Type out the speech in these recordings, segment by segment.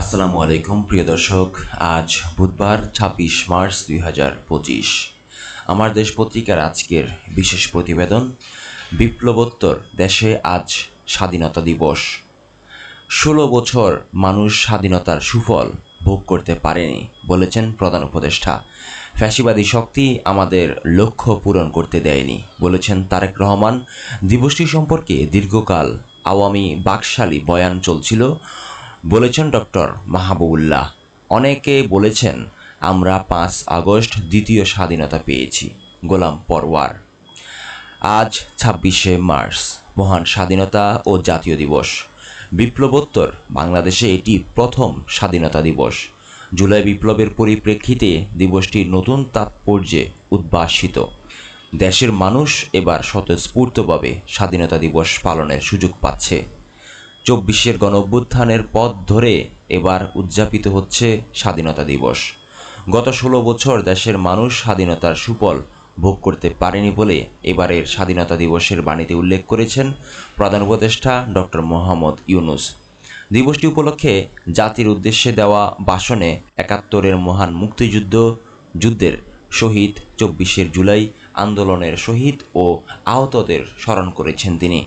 আসসালামু আলাইকুম, প্রিয় দর্শক। আজ বুধবার, ছাব্বিশ মার্চ দুই হাজার পঁচিশ। আমার দেশ পত্রিকার আজকের বিশেষ প্রতিবেদন, বিপ্লবোত্তর, দেশে আজ স্বাধীনতা দিবস। ষোলো বছর মানুষ স্বাধীনতার সুফল ভোগ করতে পারেনি, বলেছেন প্রধান উপদেষ্টা। ফ্যাসিবাদী শক্তি আমাদের লক্ষ্য পূরণ করতে দেয়নি, বলেছেন তারেক রহমান। দিবসটি সম্পর্কে দীর্ঘকাল আওয়ামী বাকশালী বয়ান চলছিল বলেছেন ডক্টর মাহবুবুল্লাহ। অনেকে বলেছেন, আমরা পাঁচ আগস্ট দ্বিতীয় স্বাধীনতা পেয়েছি, গোলাম পরওয়ার। আজ ছাব্বিশে মার্চ, মহান স্বাধীনতা ও জাতীয় দিবস। বিপ্লবোত্তর, বাংলাদেশে এটি প্রথম স্বাধীনতা দিবস। জুলাই বিপ্লবের পরিপ্রেক্ষিতে দিবসটি নতুন তাৎপর্যে উদ্ভাসিত। দেশের মানুষ এবার স্বতঃস্ফূর্তভাবে স্বাধীনতা দিবস পালনের সুযোগ পাচ্ছে। চব্বিশের গণ অভ্যুত্থানের পথ ধরে এবার উদযাপিত হচ্ছে স্বাধীনতা দিবস। গত ষোলো বছর দেশের মানুষ স্বাধীনতার সুফল ভোগ করতে পারেনি বলে এবারের স্বাধীনতা দিবসের বাণীতে উল্লেখ করেছেন প্রধান উপদেষ্টা ডক্টর মোহাম্মদ ইউনুস। দিবসটি উপলক্ষে জাতির উদ্দেশ্যে দেওয়া ভাষণে একাত্তরের মহান মুক্তিযুদ্ধ, যুদ্ধের শহীদ চব্বিশের জুলাই আন্দোলনের শহীদ ও আহতদের স্মরণ করেছেন তিনি।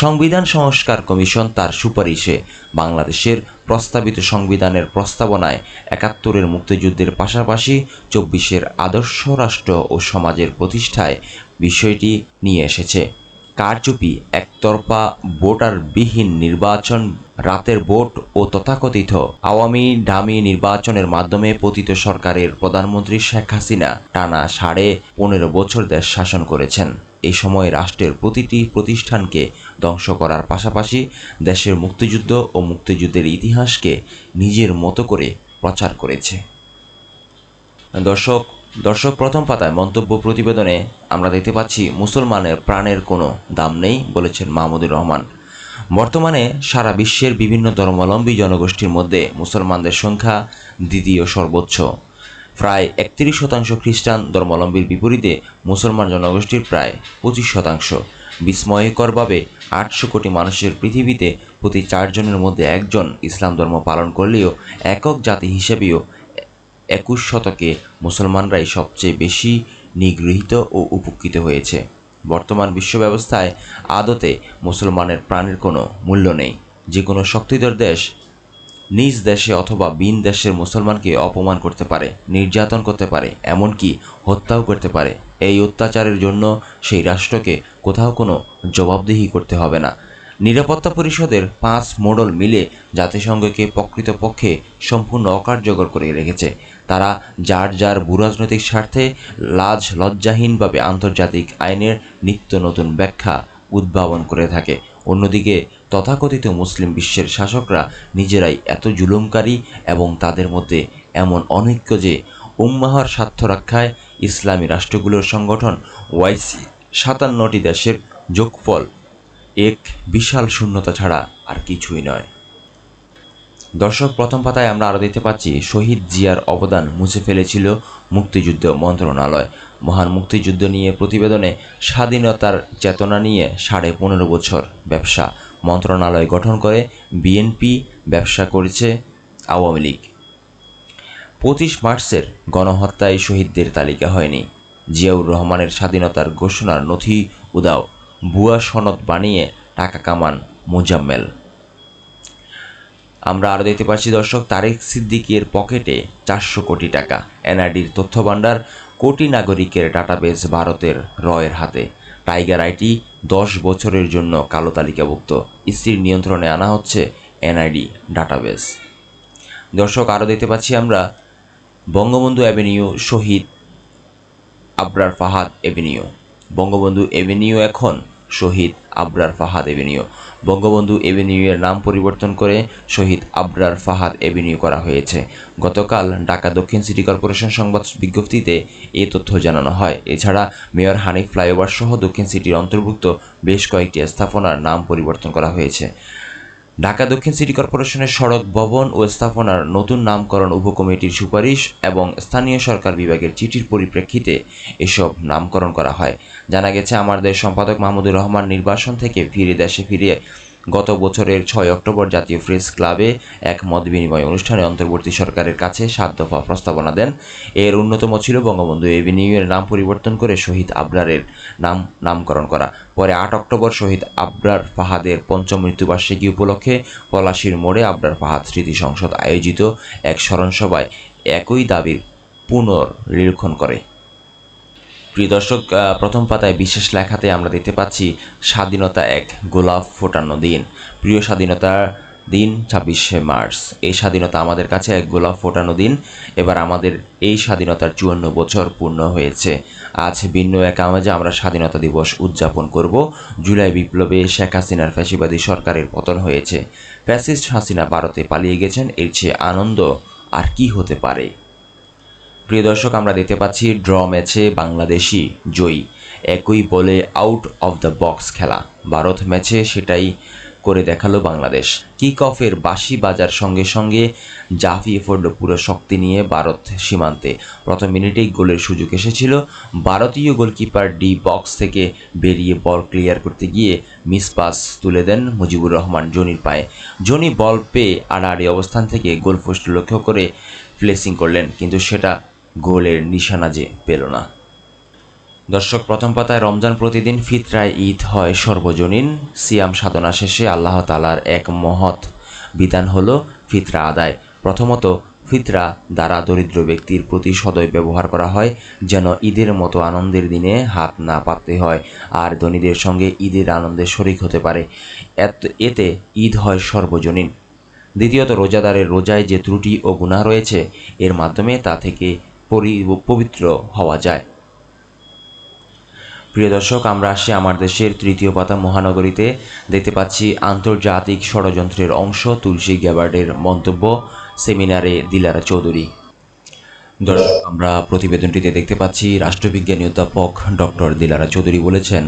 সংবিধান সংস্কার কমিশন তার সুপারিশে বাংলাদেশের প্রস্তাবিত সংবিধানের প্রস্তাবনায় একাত্তরের মুক্তিযুদ্ধের পাশাপাশি চব্বিশের আদর্শ রাষ্ট্র ও সমাজের প্রতিষ্ঠায় বিষয়টি নিয়ে এসেছে। কারচুপি, একতরফা ভোটারবিহীন নির্বাচন, রাতের ভোট ও তথাকথিত আওয়ামী ডামি নির্বাচনের মাধ্যমে পতিত সরকারের প্রধানমন্ত্রী শেখ হাসিনা টানা সাড়ে পনেরো বছর দেশ শাসন করেছেন। এই সময় রাষ্ট্রের প্রতিটি প্রতিষ্ঠানকে ধ্বংস করার পাশাপাশি দেশের মুক্তিযুদ্ধ ও মুক্তিযুদ্ধের ইতিহাসকে নিজের মতো করে প্রচার করেছে। দর্শক দর্শক, প্রথম পাতায় মন্তব্য প্রতিবেদনে আমরা দেখতে পাচ্ছি, মুসলমানের প্রাণের কোনো দাম নেই বলেছেন মাহমুদুর রহমান। বর্তমানে সারা বিশ্বের বিভিন্ন ধর্মাবলম্বী জনগোষ্ঠীর মধ্যে মুসলমানদের সংখ্যা দ্বিতীয় সর্বোচ্চ। প্রায় একত্রিশ শতাংশ খ্রিস্টান ধর্মাবলম্বীর বিপরীতে মুসলমান জনগোষ্ঠীর প্রায় পঁচিশ শতাংশ। বিস্ময়করভাবে আটশো কোটি মানুষের পৃথিবীতে প্রতি চারজনের মধ্যে একজন ইসলাম ধর্ম পালন করলেও একক জাতি হিসেবেও একুশ শতকে মুসলমানরাই সবচেয়ে বেশি নিগৃহীত ও উপকৃত হয়েছে। বর্তমান বিশ্ব ব্যবস্থায় আদতে মুসলমানের প্রাণের কোনো মূল্য নেই। যে কোনো শক্তিধর দেশ নিজ দেশে অথবা বিন দেশের মুসলমানকে অপমান করতে পারে, নির্যাতন করতে পারে, এমনকি হত্যাও করতে পারে। এই অত্যাচারের জন্য সেই রাষ্ট্রকে কোথাও কোনো জবাবদিহি করতে হবে না। নিরাপত্তা পরিষদের পাঁচ মডেল মিলে জাতিসংঘকে প্রকৃতপক্ষে সম্পূর্ণ অকার্যকর করে রেখেছে। তারা যার যার ভূরাজনৈতিক স্বার্থে লাজ, লজ্জাহীনভাবে আন্তর্জাতিক আইনের নিত্য নতুন ব্যাখ্যা উদ্ভাবন করে থাকে। অন্যদিকে, তথাকথিত মুসলিম বিশ্বের শাসকরা নিজেরাই এত জুলুমকারী এবং তাদের মধ্যে এমন অনৈক্য যে, উম্মাহর স্বার্থ রক্ষায় ইসলামী রাষ্ট্রগুলোর সংগঠন ওয়াইসি সাতান্নটি দেশের যোগফল এক বিশাল শূন্যতা ছাড়া আর কিছুই নয়। দর্শক, প্রথম পাতায় আমরা আরও দেখতে পাচ্ছি, শহীদ জিয়ার অবদান মুছে ফেলেছিল মুক্তিযুদ্ধ মন্ত্রণালয়। মহান মুক্তিযুদ্ধ নিয়ে প্রতিবেদনে স্বাধীনতার চেতনা নিয়ে সাড়ে পনেরো বছর ব্যবসা মন্ত্রণালয় গঠন করে বিএনপি ব্যবসা করেছে আওয়ামী লীগ। পঁচিশ মার্চের গণহত্যায় শহীদদের তালিকা হয়নি। জিয়াউর রহমানের স্বাধীনতার ঘোষণার নথি উদাও ভুয়া সনদ বানিয়ে টাকা কামান মোজাম্মেল। আমরা আরও দেখতে পাচ্ছি, দর্শক, তারেক সিদ্দিকের পকেটে চারশো কোটি টাকা। এনআইডির তথ্য ভাণ্ডার কোটি নাগরিকের ডাটাবেস ভারতের রয়ের হাতে। টাইগার আইটি দশ বছরের জন্য কালো তালিকাভুক্ত। স্ত্রীর নিয়ন্ত্রণে আনা হচ্ছে এনআইডি ডাটাবেস। দর্শক আরও দেখতে পাচ্ছি আমরা Bangabandhu avenue Shahid Abrar Fahad avenue Bangabandhu avenue এখন শহীদ আবরার ফাহাদ এভিনিউ। বঙ্গবন্ধু এভিনিউ এর নাম পরিবর্তন করে শহীদ আবরার ফাহাদ এভিনিউ করা হয়েছে। গতকাল ঢাকা দক্ষিণ সিটি কর্পোরেশন সংবাদ বিজ্ঞপ্তিতে এ তথ্য জানানো হয়। এছাড়া মেয়র হানিফ ফ্লাইওভার সহ দক্ষিণ সিটির অন্তর্ভুক্ত বেশ কয়েকটি স্থাপনার নাম পরিবর্তন করা হয়েছে। ঢাকা দক্ষিণ সিটি কর্পোরেশনের সড়ক ভবন ও স্থাপনার নতুন নামকরণ উপকমিটির সুপারিশ এবং স্থানীয় সরকার বিভাগের চিঠির পরিপ্রেক্ষিতে এসব নামকরণ করা হয়। জানা গেছে আমাদের সম্পাদক মাহমুদুর রহমান নির্বাসন থেকে ফিরে দেশে ফিরে গত বছরের ছয় অক্টোবর জাতীয় প্রেস ক্লাবে এক মত বিনিময় অনুষ্ঠানে অন্তর্বর্তী সরকারের কাছে সাত দফা প্রস্তাবনা দেন। এর অন্যতম ছিল বঙ্গবন্ধু এভিনিউয়ের নাম পরিবর্তন করে শহীদ আবরারের নাম নামকরণ করা। পরে আট অক্টোবর শহীদ আবরার ফাহাদের পঞ্চম মৃত্যুবার্ষিকী উপলক্ষে পলাশির মোড়ে আবরার ফাহাদ স্মৃতি সংসদ আয়োজিত এক স্মরণসভায় একই দাবির পুনর্নিরীক্ষণ করে। প্রিয় দর্শক প্রথম পাতায় বিশেষ লেখাতে আমরা দেখতে পাচ্ছি স্বাধীনতা এক গোলাপ ফোটানো দিন। প্রিয় স্বাধীনতা দিন, ছাব্বিশে মার্চ। এই স্বাধীনতা আমাদের কাছে এক গোলাপ ফোটানো দিন। এবার আমাদের এই স্বাধীনতার চুয়ান্ন বছর পূর্ণ হয়েছে। আজ ভিন্ন এক আমেজে আমরা স্বাধীনতা দিবস উদযাপন করব। জুলাই বিপ্লবে শেখ হাসিনার ফ্যাসিবাদী সরকারের পতন হয়েছে। ফ্যাসিস্ট হাসিনা ভারতে পালিয়ে গেছেন। এর চেয়ে আনন্দ আর কি হতে পারে? প্রিয় দর্শক, আমরা দেখতে পাচ্ছি ড্র ম্যাচে বাংলাদেশি জয়ী। একই বলে আউট অফ দ্য বক্স খেলা। ভারত ম্যাচে সেটাই করে দেখাল বাংলাদেশ। কিক অফের বাঁশি বাজার সঙ্গে সঙ্গে জাফিয়ে পড়ল পুরো শক্তি নিয়ে ভারত সীমান্তে। প্রথম মিনিটেই গোলের সুযোগ এসেছিল। ভারতীয় গোলকিপার ডি বক্স থেকে বেরিয়ে বল ক্লিয়ার করতে গিয়ে মিস পাস তুলে দেন মুজিবুর রহমান জনির পায়ে। জনি বল পেয়ে আড়াআড়ি অবস্থান থেকে গোল পোস্ট লক্ষ্য করে প্লেসিং করলেন, কিন্তু সেটা গোলের নিশানা যে পেল না। দর্শক, প্রথম পাতায় রমজান প্রতিদিন ফিতরায় ঈদ হয় সর্বজনীন। সিয়াম সাধনা শেষে আল্লাহ তালার এক মহৎ বিধান হলো ফিতরা আদায়। প্রথমত, ফিতরা দ্বারা দরিদ্র ব্যক্তির প্রতি সদয় ব্যবহার করা হয়, যেন ঈদের মতো আনন্দের দিনে হাত না পাততে হয়, আর ধনীদের সঙ্গে ঈদের আনন্দে শরিক হতে পারে। এত- ঈদ হয় সর্বজনীন। দ্বিতীয়ত, রোজাদারের রোজায় যে ত্রুটি ও গুনাহ রয়েছে, এর মাধ্যমে তা থেকে পবিত্র হওয়া যায়। প্রিয় দর্শক, আমরা আসি আমার দেশের তৃতীয় পাতা মহানগরীতে। দেখতে পাচ্ছি আন্তর্জাতিক ষড়যন্ত্রের অংশ, তুলসী গ্যাবার্ডের মন্তব্য, সেমিনারে দিলারা চৌধুরী। দর্শক, আমরা প্রতিবেদনটিতে দেখতে পাচ্ছি, রাষ্ট্রবিজ্ঞানী অধ্যাপক ডক্টর দিলারা চৌধুরী বলেছেন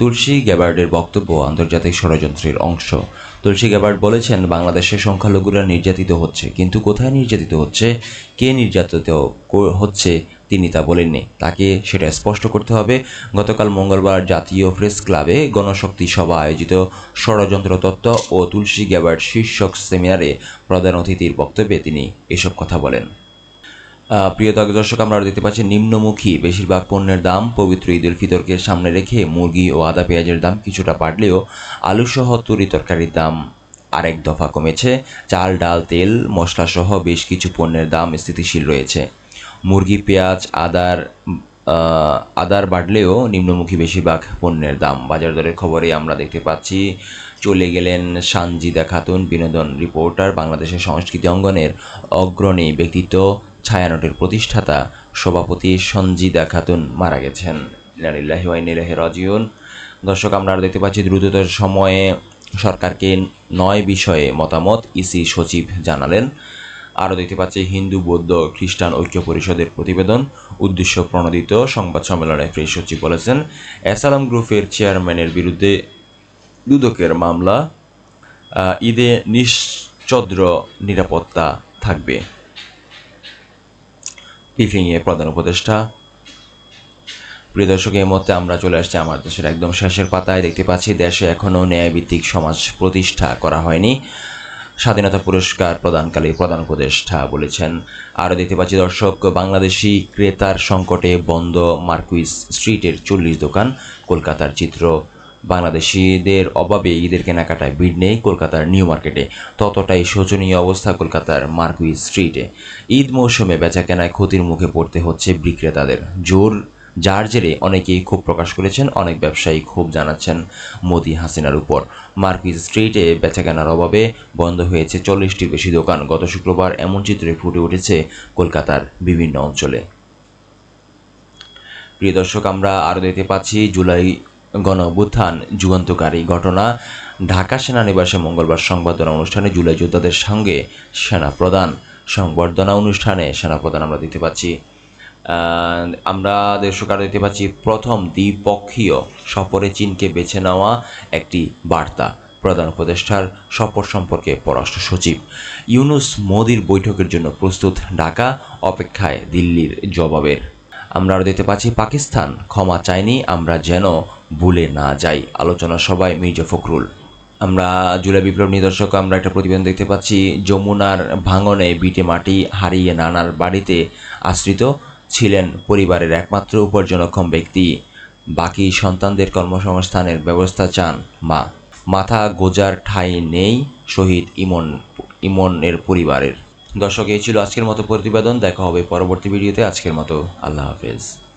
তুলসী গ্যাবার্ডের বক্তব্য আন্তর্জাতিক ষড়যন্ত্রের অংশ। তুলসী গ্যাবার্ড বলেছেন বাংলাদেশের সংখ্যালঘুরা নির্যাতিত হচ্ছে, কিন্তু কোথায় নির্যাতিত হচ্ছে, কে নির্যাতিত হচ্ছে তিনি তা বলেননি। তাকে সেটা স্পষ্ট করতে হবে। গতকাল মঙ্গলবার জাতীয় প্রেস ক্লাবে গণশক্তি সভা আয়োজিত ষড়যন্ত্র তত্ত্ব ও তুলসী গ্যাবার্ড শীর্ষক সেমিনারে প্রধান অতিথির বক্তব্যে তিনি এসব কথা বলেন। প্রিয় দর্শক আমরা দেখতে পাচ্ছি নিম্নমুখী। বেশিরভাগ পণ্যের দাম পবিত্র ঈদ উল ফিতরকে সামনে রেখে মুরগি ও আদা পেঁয়াজের দাম কিছুটা বাড়লেও আলুসহ তরি তরকারির দাম আরেক দফা কমেছে। চাল, ডাল, তেল, মশলাসহ বেশ কিছু পণ্যের দাম স্থিতিশীল রয়েছে। মুরগি, পেঁয়াজ, আদার আদার বাড়লেও নিম্নমুখী বেশিরভাগ পণ্যের দাম। বাজার দরের খবরে আমরা দেখতে পাচ্ছি, চলে গেলেন সানজিদা খাতুন, বিনোদন রিপোর্টার, বাংলাদেশের সংস্কৃতি অঙ্গনের অগ্রণী ব্যক্তিত্ব ছায়ানটের প্রতিষ্ঠাতা সভাপতি সঞ্জিদা খাতুন মারা গেছেন। রাজিউন। দর্শক, আমরা দেখতে পাচ্ছি দ্রুততর সময়ে সরকারকে নয় বিষয়ে মতামত ইসি সচিব জানালেন। আরও দেখতে পাচ্ছি হিন্দু, বৌদ্ধ, খ্রিস্টান ঐক্য পরিষদের প্রতিবেদন। উদ্দেশ্য প্রণোদিত সংবাদ সম্মেলনে প্রেস সচিব বলেছেন অ্যাসালাম গ্রুপের চেয়ারম্যানের বিরুদ্ধে দুদকের মামলা ঈদে নিশ্চদ্র নিরাপত্তা থাকবে। ব্রিফিংয়ে প্রধান উপদেষ্টা, প্রিয় দর্শক, এই মধ্যে আমরা চলে আসছি আমার দেশের একদম শেষের পাতায়। দেখতে পাচ্ছি, দেশে এখনও ন্যায়ভিত্তিক সমাজ প্রতিষ্ঠা করা হয়নি। স্বাধীনতা পুরস্কার প্রদানকালে প্রধান উপদেষ্টা বলেছেন। আরও দেখতে পাচ্ছি, দর্শক, বাংলাদেশি ক্রেতার সংকটে বন্ধ মার্কুইস স্ট্রিটের চল্লিশ দোকান। কলকাতার চিত্র বাংলাদেশিদের অভাবে ঈদের কেনাকাটায় ভিড় নেই কলকাতার নিউ মার্কেটে। ততটাই শোচনীয় অবস্থা কলকাতার মার্কুইস স্ট্রিটে। ঈদ মৌসুমে বেচাকেনায় ক্ষতির মুখে পড়তে হচ্ছে বিক্রেতাদের। জোর, যার জেরে অনেকেই ক্ষোভ প্রকাশ করেছেন, অনেক ব্যবসায়ী ক্ষোভ জানাচ্ছেন মোদি হাসিনার উপর। মার্কুইস স্ট্রিটে বেচাকেনার অভাবে বন্ধ হয়েছে চল্লিশটির বেশি দোকান। গত শুক্রবার এমন চিত্রে ফুটে উঠেছে কলকাতার বিভিন্ন অঞ্চলে। প্রিয় দর্শক, আমরা আরও দেখতে পাচ্ছি, জুলাই গণ অভ্যুত্থান যুগান্তকারী ঘটনা, ঢাকা সেনানিবাসে মঙ্গলবার সংবর্ধনা অনুষ্ঠানে জুলাই যোদ্ধাদের সঙ্গে সেনা প্রদান সংবর্ধনা অনুষ্ঠানে সেনা প্রদান আমরা দেখতে পাচ্ছি। আমরা আরও দেখতে পাচ্ছি, প্রথম দ্বিপক্ষীয় সফরে চীনকে বেছে নেওয়া একটি বার্তা প্রধান উপদেষ্টার সফর সম্পর্কে পররাষ্ট্র সচিব। ইউনুস মোদির বৈঠকের জন্য প্রস্তুত ঢাকা, অপেক্ষায় দিল্লির জবাবের আমরা আরও দেখতে পাচ্ছি পাকিস্তান, ক্ষমা চায়নি আমরা যেন ভুলে না যাই, আলোচনা সভায় মির্জা ফখরুল। আমরা জুলাই বিপ্লব নিদর্শক, আমরা একটা প্রতিবেদন দেখতে পাচ্ছি, যমুনার ভাঙনে বিটে মাটি হারিয়ে নানার বাড়িতে আশ্রিত ছিলেন পরিবারের একমাত্র উপার্জনক্ষম ব্যক্তি। বাকি সন্তানদের কর্মসংস্থানের ব্যবস্থা চান মা। মাথা গোজার ঠাঁই নেই শহীদ ইমন, ইমনের পরিবারের। দর্শক এই ছিল আজকের মতো প্রতিবেদন। দেখা হবে পরবর্তী ভিডিওতে। আজকের মতো আল্লাহ হাফেজ।